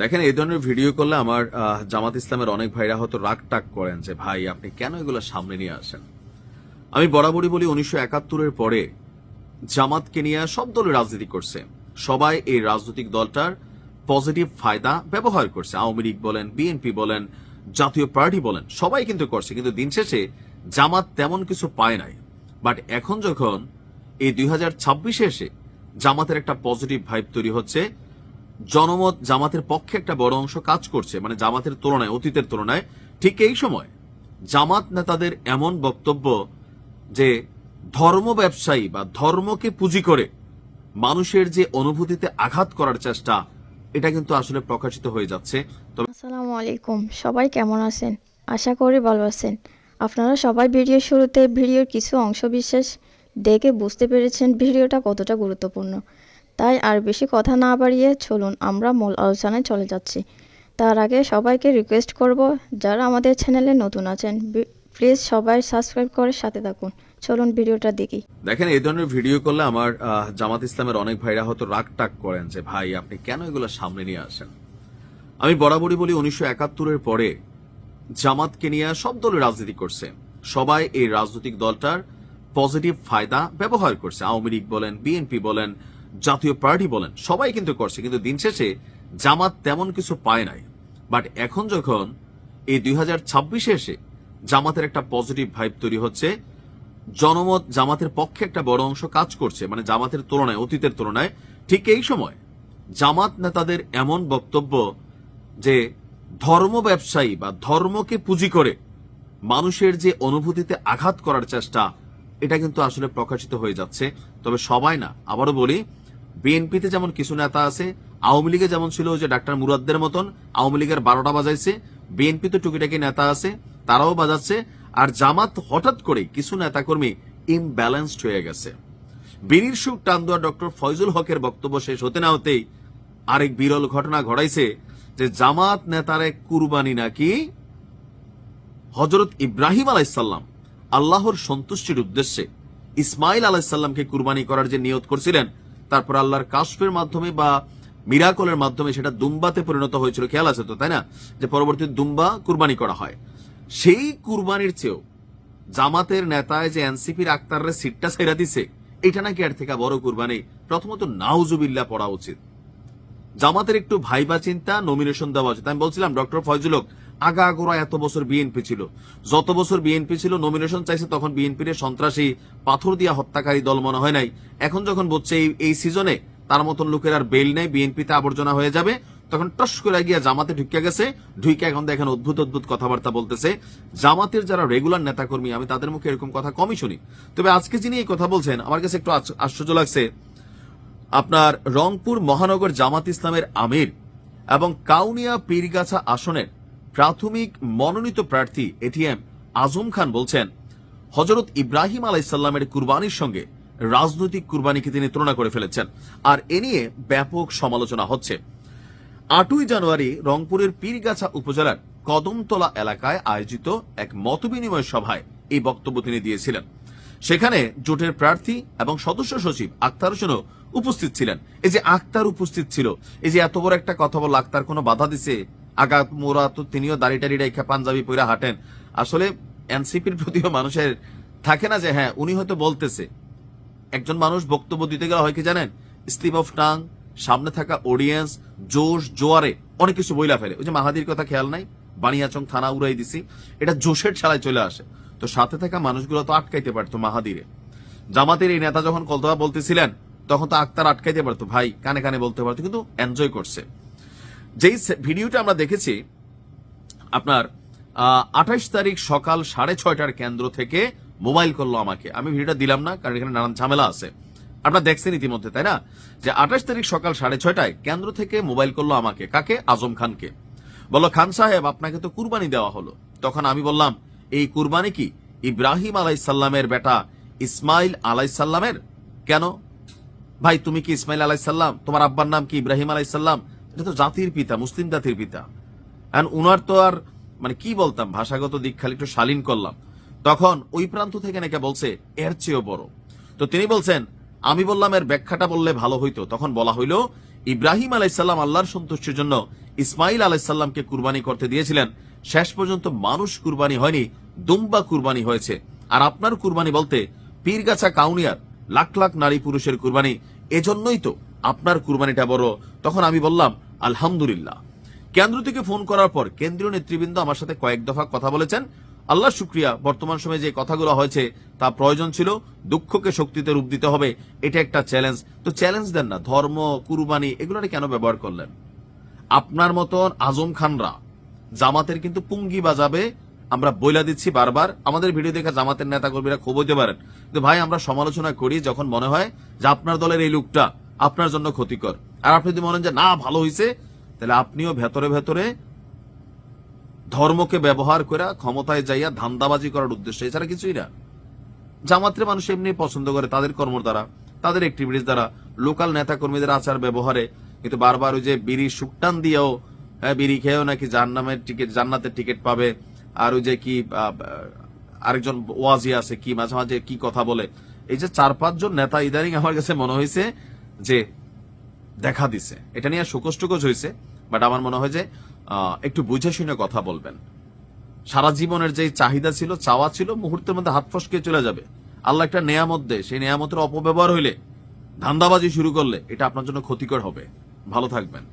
দেখেন, এই ধরনের ভিডিও করলে আমার জামাত ইসলামের অনেক ভাইরা হয়তো রাগ টাক করেন যে, ভাই, আপনি কেন এগুলো সামনে নিয়ে আসেন? আমি বরাবরই বলি, উনিশশো একাত্তরের পরে জামাতকে নিয়ে সব দলের রাজনীতি করছে। সবাই এই রাজনৈতিক দলটার পজিটিভ ফায়দা ব্যবহার করছে। আওয়ামী লীগ বলেন বিএনপি বলেন, জাতীয় পার্টি বলেন, সবাই কিন্তু করছে। কিন্তু দিন শেষে জামাত তেমন কিছু পায় নাই। বাট এখন যখন এই দুই হাজার ছাব্বিশে এসে জামাতের একটা পজিটিভ ভাইব তৈরি হচ্ছে জনমত জামাতের পক্ষে একটা বড় অংশ কাজ করছে মানে জামাতের তুলনায়, অতীতের তুলনায়। ঠিক এই সময় জামাত নেতাদের এমন বক্তব্য যে ধর্ম ব্যবসায়ী বা ধর্মকে পুঁজি করে মানুষের যে অনুভূতিতে আঘাত করার চেষ্টা, এটা কিন্তু আসলে প্রকাশিত হয়ে যাচ্ছে। আসসালামু আলাইকুম। সবাই কেমন আছেন? আশা করি ভালো আছেন। আপনারা সবাই ভিডিও শুরুতে ভিডিওর কিছু অংশ বিশেষ দেখে বুঝতে পেরেছেন ভিডিওটা কতটা গুরুত্বপূর্ণ। তাই আর বেশি কথা না বাড়িয়ে চলুন, আমরা মূল আলোচনায় চলে যাচ্ছি। তার আগে সবাইকে রিকোয়েস্ট করব, যারা আমাদের চ্যানেলে নতুন আছেন প্লিজ সবাই সাবস্ক্রাইব করে সাথে থাকুন। চলুন ভিডিওটা দেখি। দেখেন, এই ধরনের ভিডিও করলে আমার জামাত ইসলামের অনেক ভাইরা হয়তো রাগ টাক করেন যে, ভাই, আপনি কেন এগুলো সামনে নিয়ে আসেন? আমি বরাবরই বলি, উনিশশো একাত্তরের পরে জামাতকে নিয়ে সব দলের রাজনীতি করছে। সবাই এই রাজনৈতিক দলটার পজিটিভ ফায়দা ব্যবহার করছে। আওয়ামী লীগ বলেন, বিএনপি বলেন জাতীয় পার্টি বলেন, সবাই কিন্তু করছে, কিন্তু দিন শেষে জামাত তেমন কিছু পায় নাই। বাট এখন যখন এই দুই হাজার ছাব্বিশে এসে জামাতের একটা পজিটিভ ভাইব তৈরি হচ্ছে, জনমত জামাতের পক্ষে একটা বড় অংশ কাজ করছে মানে জামাতের তুলনায়, অতীতের তুলনায়, ঠিক এই সময় জামাত নেতাদের এমন বক্তব্য যে ধর্ম ব্যবসায়ী বা ধর্মকে পুঁজি করে মানুষের যে অনুভূতিতে আঘাত করার চেষ্টা, এটা কিন্তু আসলে প্রকাশিত হয়ে যাচ্ছে। তবে সবাই না, আবারও বলি বিএনপিতে যেমন কিছু নেতা আছে, আওয়ামী লীগে যেমন ছিল যে ডাক্তার মুরাদদের মতন, আওয়ামী লীগের বারোটা বাজাইছে বিএনপিতে টুকিটাকি নেতা আছে, তারাও বাজাচ্ছে, আর জামাত হঠাৎ করে কিছু নেতাকর্মী ইমব্যালেন্সড হয়ে গেছে। বীরির সুখ টান্দুয়া ডক্টর ফয়জুল হকের বক্তব্য শেষ হতে না হতেই আরেক বিরল ঘটনা ঘটাইছে যে জামাত নেতার এক কুরবানি নাকি হজরত ইব্রাহিম আলাইসাল্লাম আল্লাহর সন্তুষ্টির উদ্দেশ্যে ইসমাইল আলাইসাল্লামকে কুরবানি করার যে নিয়ত করছিলেন তারপর আল্লাহর কাশফের মাধ্যমে বা মিরাকলের মাধ্যমে সেটা দুম্বাতে পরিণত হয়েছিল। খেয়াল আছে তো, তাই না? যে পরবর্তী দুম্বা কুরবানি করা হয়। সেই কুরবানির চেয়েও জামাতের নেতায় যে এনসিপির আক্তারের সিটটা ছেড়া দিছে, এটা নাকি এর থেকে বড় কুরবানি? প্রথমত নাউজুবিল্লা পড়া উচিত। জামাতের একটু ভাইবা চিন্তা নমিনেশন দেওয়া উচিত। আমি বলছিলাম, ডক্টর ফয়জুল হক আগা আগোড়া এত বছর বিএনপি ছিল। যত বছর বিএনপি ছিল নমিনেশন চাইছে, তখন বিএনপির সন্ত্রাসী পাথর দিয়া হত্যাকারী দল মনে হয় নাই। এখন যখন বলছে এই এই সিজনে তার মতন লোকের আর বেল নেই বিএনপিতে আবর্জনা হয়ে যাবে, তখন টস করে গিয়া জামাতে ঢুকে গেছে। ঢুকে এখন দেখেন অদ্ভুত অদ্ভুত কথাবার্তা বলতেছে। জামাতের যারা রেগুলার নেতাকর্মী, আমি তাদের মুখে এরকম কথা কমই শুনি। তবে আজকে যিনি এই কথা বলছেন, আমার কাছে একটু আশ্চর্য লাগছে। আপনার রংপুর মহানগর জামাত ইসলামের আমির এবং কাউনিয়া পীরগাছা আসনের প্রাথমিক মনোনীত প্রার্থী এটিএম আজম খান বলছেন হজরত ইব্রাহিম আলাইসাল্লামের কুরবানির সঙ্গে রাজনৈতিক কুরবানিকে তিনি তুলনা করে ফেলেছেন আর এ নিয়ে ব্যাপক সমালোচনা হচ্ছে। আটই জানুয়ারি রংপুরের পীরগাছা উপজেলার কদমতলা এলাকায় আয়োজিত এক মতবিনিময় সভায় এই বক্তব্য তিনি দিয়েছিলেন। সেখানে জোটের প্রার্থী এবং সদস্য সচিব আক্তার হোসেনও উপস্থিত ছিলেন। এই যে আক্তার উপস্থিত ছিল, এই যে এত বড় একটা কথা বল আক্তার কোনো বাধা দিছে? আগাত মোরা তো তিনিও দাড়ি টাড়ি রেখা পাঞ্জাবি পইরা হাঁটেন। আসলে এনসিপির প্রতিও মানুষের থাকে না যে হ্যাঁ উনি হয়তো বলতেছে। একজন মানুষ বক্তব্য দিতে গেলে হয় কি জানেন? স্লিপ অফ টাং, সামনে থাকা অডিয়েন্স, জোশ, জোয়ারে অনেক কিছু বইলা ফেলে। ওই যে মাহাদির কথা খেয়াল নাই? বানিয়াচং থানা উড়াই দিছি। এটা জোশের ছাড়াই চলে আসে। তো সাথে থাকা মানুষগুলো তো আটকাইতে পারতো মাহাদিরে। জামাতের এই নেতা যখন কলতবা বলতেছিলেন, তখন তো আক্তার আটকাইতে পারতো। ভাই, কানে কানে বলতে পারতো, কিন্তু এনজয় করছে। যেই ভিডিওটা আমরা দেখেছি, আপনার আঠাশ তারিখ সকাল সাড়ে ছয়টার কেন্দ্র থেকে মোবাইল করল আমাকে। আমি ভিডিওটা দিলাম না, কারণ এখানে নানান ঝামেলা আছে। আপনারা দেখছেন ইতিমধ্যে, তাই না? যে আঠাশ তারিখ সকাল সাড়ে ছয়টায় কেন্দ্র থেকে মোবাইল করল আমাকে। কাকে? আজম খানকে। বলল, খান সাহেব, আপনাকে তো কুরবানি দেওয়া হলো। তখন আমি বললাম, এই কুরবানি কি? ইব্রাহিম আলাইসাল্লামের বেটা ইসমাইল আলাইসাল্লামের কেন? ভাই, তুমি কি ইসমাইল আলাইসাল্লাম তোমার আব্বার নাম কি ইব্রাহিম আলাইসাল্লাম এটা তো জাতির পিতা, মুসলিম জাতির পিতা। এন্ড উনার তো আর মানে কি বলতাম, ভাষাগত দিক খালি একটু শালীন করলাম। তখন ওই প্রান্ত থেকে নাকি বলছে, এর চেয়েও বড়। তো তিনি বলছেন, আমি বললাম এর ব্যাখ্যাটা বললে ভালো হইতো। তখন বলা হইল, ইব্রাহিম আলাইসাল্লাম আল্লাহর সন্তুষ্টির জন্য ইসমাইল আলাইসাল্লামকে কুরবানি করতে দিয়েছিলেন। শেষ পর্যন্ত মানুষ কুরবানি হয়নি, দুম্বা কুরবানি হয়েছে। আর আপনার কুরবানি বলতে পীরগাছা কাউনিয়ার, লাখ লাখ নারী পুরুষের কুরবানি। এজন্যই তো আপনার কুরবানিটা বড়। তখন আমি বললাম আলহামদুলিল্লাহ। কেন্দ্র থেকে ফোন করার পর কেন্দ্রীয় নেতৃবৃন্দ আমার সাথে কয়েক দফা কথা বলেছেন। আল্লাহ শুক্রিয়া, বর্তমান সময়ে যে কথাগুলো হয়েছে তা প্রয়োজন ছিল, দুঃখকে শক্তিতে রূপ দিতে হবে, এটা একটা চ্যালেঞ্জ তো চ্যালেঞ্জ দেন না, ধর্ম, কুরবানি, এগুলো কেন ব্যবহার করলেন? আপনার মতন আজম খানরা জামাতের কিন্তু পুঙ্গি বাজাবে, আমরা বইলা দিচ্ছি বারবার, আমাদের ভিডিও দেখে জামাতের নেতা কর্মীরা ক্ষোভ হইতে পারেন। কিন্তু ভাই, আমরা সমালোচনা করি যখন মনে হয় যে আপনার দলের এই লুকটা আপনার জন্য ক্ষতিকর। আর আপনি যদি মনে হয় যে না ভালো হইছে তাহলে আপনিও ভেতরে ভেতরে ধর্মকে ব্যবহার করে ক্ষমতায় যাইয়া ধান্দাবাজি করার উদ্দেশ্য এছাড়া কিছুই না। জামাতের মানুষ এমনি পছন্দ করে তাদের কর্ম দ্বারা তাদের অ্যাক্টিভিটিস দ্বারা লোকাল নেতা কর্মীদের আচার ব্যবহারে কিন্তু বারবার ওই যে বিড়ি সুকটান দিয়েও হ্যাঁ, বিড়ি খেয়েও নাকি জান্নামের টিকিট জান্নাতের টিকিট পাবে আর ওই যে কি আরেকজন ওয়াজি আছে কি মাঝে মাঝে কি কথা বলে। এই যে চার পাঁচজন নেতা ইদানিং আমার কাছে মনে হয়েছে যে দেখা দিছে। এটা নিয়ে শোকস টুকস হয়েছে বাট আমার মনে হয় যে একটু বুঝে শুনে কথা বলবেন। সারা জীবনের যে চাহিদা ছিল, চাওয়া ছিল, মুহূর্তের মধ্যে হাত ফসকে চলে যাবে। আল্লাহ একটা নেয়ামত দেয়, সেই নেয়ামতের অপব্যবহার হইলে ধান্দাবাজি শুরু করলে এটা আপনার জন্য ক্ষতিকর হবে। ভালো থাকবেন।